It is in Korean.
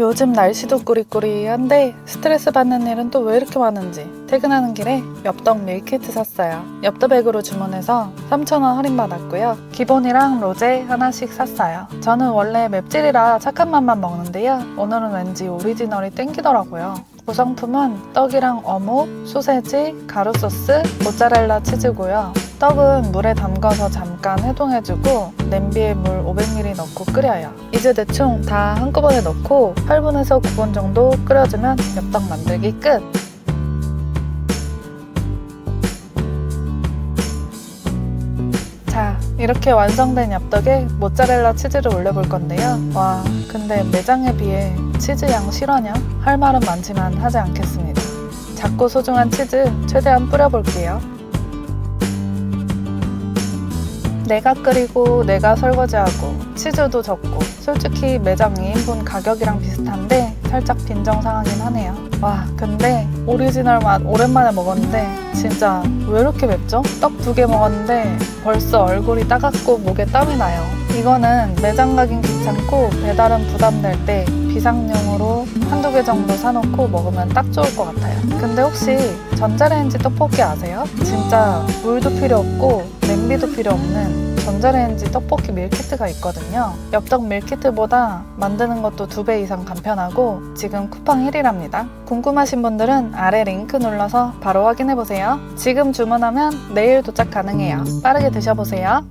요즘 날씨도 꾸리꾸리한데 스트레스 받는 일은 또 왜 이렇게 많은지 퇴근하는 길에 엽떡 밀키트 샀어요. 엽떡백으로 주문해서 3,000원 할인받았고요. 기본이랑 로제 하나씩 샀어요. 저는 원래 맵찔이라 착한 맛만 먹는데요. 오늘은 왠지 오리지널이 땡기더라고요. 구성품은 떡이랑 어묵, 소세지, 가루소스, 모짜렐라 치즈고요. 떡은 물에 담가서 잠깐 해동해주고 냄비에 물 500ml 넣고 끓여요. 이제 대충 다 한꺼번에 넣고 8분에서 9분 정도 끓여주면 엽떡 만들기 끝! 자, 이렇게 완성된 엽떡에 모짜렐라 치즈를 올려볼 건데요. 와, 근데 매장에 비해 치즈 양 실화냐? 할 말은 많지만 하지 않겠습니다. 작고 소중한 치즈 최대한 뿌려볼게요. 내가 끓이고 내가 설거지하고 치즈도 적고 솔직히 매장 2인분 가격이랑 비슷한데 살짝 빈정 상하긴 하네요. 와 근데 오리지널 맛 오랜만에 먹었는데 진짜 왜 이렇게 맵죠? 떡 두 개 먹었는데 벌써 얼굴이 따갑고 목에 땀이 나요. 이거는 매장 가긴 귀찮고 배달은 부담될 때 비상용으로 한두 개 정도 사놓고 먹으면 딱 좋을 것 같아요. 근데 혹시 전자레인지 떡볶이 아세요? 진짜 물도 필요 없고 냄비도 필요 없는 전자레인지 떡볶이 밀키트가 있거든요. 엽떡 밀키트보다 만드는 것도 두 배 이상 간편하고 지금 쿠팡 1위랍니다. 궁금하신 분들은 아래 링크 눌러서 바로 확인해보세요. 지금 주문하면 내일 도착 가능해요. 빠르게 드셔보세요.